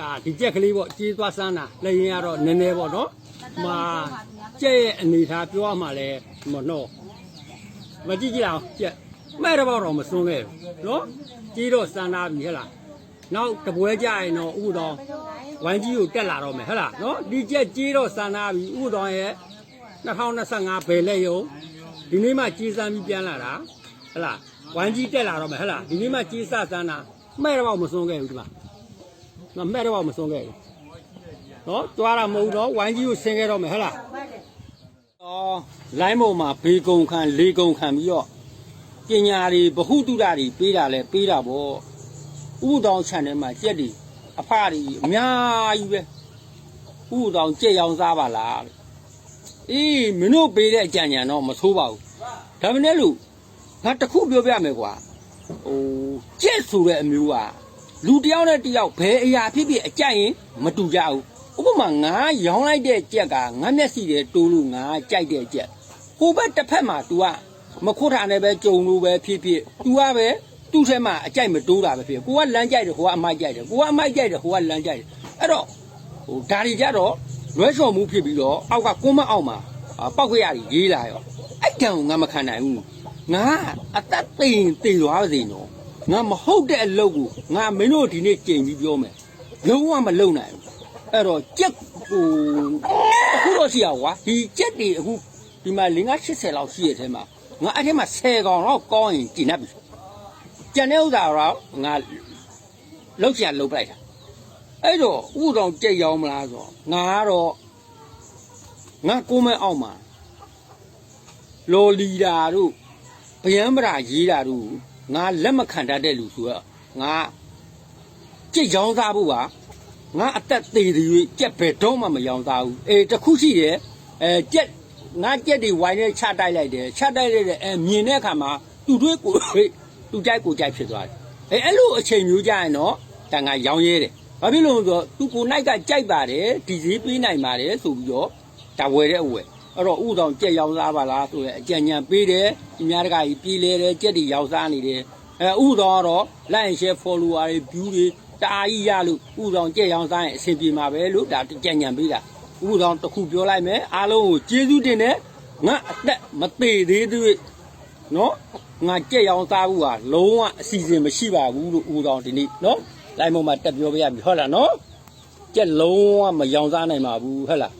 ဒါဒီကြက်ကလေးပေါ့ကြေးသွားစမ်းတာလက်ရင်ကတော့နည်းနည်းပေါ့နော်မာကြက်ရဲ့အနေထားပြောရမှလဲမနော်မကြည့်ကြည့်အောင်ကြက်မဲ့တော့တော့မစွန်းခဲ့ဘူးနော်ကြေးတော့စမ်းသားပြီဟဲ့လားနောက်တပွဲကြရင်တော့ဥတော်ဝိုင်းကြီးကိုတက်လာတော့မယ်ဟဲ့လားနော်ဒီကြက်ကြေးတော့စမ်းသားပြီဥတော်ရဲ့2025ဘယ်လက်ယုံဒီနေ့မှကြေးစမ်းပြီးပြန်လာတာဟဲ့လားဝိုင်းကြီးတက်လာတော့မယ်ဟဲ့လားဒီနေ့မှကြေးစစမ်းတာမဲ့တော့မစွန်းခဲ့ဘူးဒီမှာ ငါမဲ့တော့မဆုံးခဲ့ဘူးနော်တွားတာမဟုတ်တော့ဝိုင်းကြီးကိုဆင်းခဲ့တော့မယ်ဟဲ့လားအော်လိုင်းပေါ်မှာဘေကုံခံလေကုံခံပြီးတော့ပညာတွေဗဟုတုတတွေပေးတာလဲပေးတာပေါ့ဥတောင်ခြံထဲမှာကြက်တွေအဖတွေအများကြီးပဲဥတောင်ကြက်ရောင်စားပါလားလို့အေးမင်းတို့ပေးတဲ့အကြံဉာဏ်တော့မဆိုးပါဘူးဒါမနဲ့လို့ငါတစ်ခုပြောပြမယ်ကွာဟိုကြက်ဆိုတဲ့အမျိုးက လူတစ်ယောက်နဲ့တစ်ယောက်ဘယ်အရာဖြစ်ဖြစ်အကြိုက်ရင်မတူကြဘူးဥပမာငါရောင်းလိုက်တဲ့ကြက်ကငါမျက်စိတွေတိုးလို့ငါကြိုက်တဲ့ကြက်ဟိုဘက်တစ်ဖက်မှာ तू ကမခွတ်တာနဲ့ပဲကြုံလို့ပဲဖြစ်ဖြစ် तू ကပဲသူ့ထဲမှာအကြိုက်မတိုးတာပဲဖြစ်ကိုကလမ်းကြိုက်တယ်ဟိုကအမိုက်ကြိုက်တယ်ကိုကအမိုက်ကြိုက်တယ်ဟိုကလမ်းကြိုက်တယ်အဲ့တော့ဟိုဒါတွေကြတော့လွဲချော်မှုဖြစ်ပြီးတော့အောက်ကကွန်းမအောက်မှာအာပောက်ခရကြီးရေးလာရောအဲ့တံကိုငါမခံနိုင်ဘူးငါအသက်သိရင်သိသွားပါစေနော် ငါမဟုတ်တဲ့အလုပ်ကိုငါမင်းတို့ဒီနေ့ကြင်ပြီးပြောမယ်လုံးဝမလုံနိုင်ဘူးအဲ့တော့ကြက်ဟိုအခုတော့ရှိရကွာဒီကြက်တွေအခုဒီမှာ5 80လောက်ရှိရတဲ့ထဲမှာငါအဲ့ထဲမှာ10កောင်တော့ကောင်းရင်ကျင်납ပြီကျန်တဲ့ဥစ္စာတော့ငါလောက်ချင်လောက်ပလိုက်တာအဲ့တော့ဥတော်ကြက်ရောင်းမလားဆိုတော့ငါကတော့ငါကိုမဲအောက်မှာလော်လီတာတို့ဗျံပရာရေးတာတို့ ငါလက်မခံတတ်တဲ့လူဆိုတော့ငါကြက်ရောင်းစားဖို့ပါငါအသက်သေးသေး၍ကြက်ဘယ်တော့မှမရောင်းစားဘူးအေးတစ်ခုရှိတယ်အဲကြက်ငါကြက်တွေဝိုင်းနဲ့ချတိုက်လိုက်တယ်ချတိုက်လိုက်တဲ့အဲမြင်တဲ့အခါမှာသူ့တွေးကိုသူကြိုက်ကိုကြိုက်ဖြစ်သွားတယ်အဲအဲ့လိုအချိန်မျိုးကြရင်တော့တန်ငါရောင်းရဲတယ်ဘာဖြစ်လို့လဲဆိုတော့သူကိုနိုင်ကကြိုက်ပါတယ်ဒီစည်းပေးနိုင်ပါတယ်ဆိုပြီးတော့ဒါဝယ်တဲ့အဝယ် အဲ့တော့ဥဆောင်ကြက်ရောက်စားပါလားဆိုရင်အကြံဉာဏ်ပေးတယ်ဒီများတကကြီးပြည်လဲတယ်ကြက်တွေရောက်စားနေတယ်အဲဥဆောင်ကတော့ like share follower တွေ view တွေတအားကြီးရလို့ဥဆောင်ကြက်ရောက်စားရင်အဆင်ပြေမှာပဲလို့ဒါကြံဉာဏ်ပေးတာဥဆောင်တစ်ခုပြောလိုက်မယ်အားလုံးကိုကျေးဇူးတင်တယ်ငါအသက်မသေးသေးသေးနော်ငါကြက်ရောက်စားဘူးဟာလုံးဝအစီအစဉ်မရှိပါဘူးလို့ဥဆောင်ဒီနေ့နော် line ပေါ်မှာတက်ပြောပြရပြီဟုတ်လားနော်ကြက်လုံးဝမယောင်စားနိုင်ပါဘူးဟုတ်လား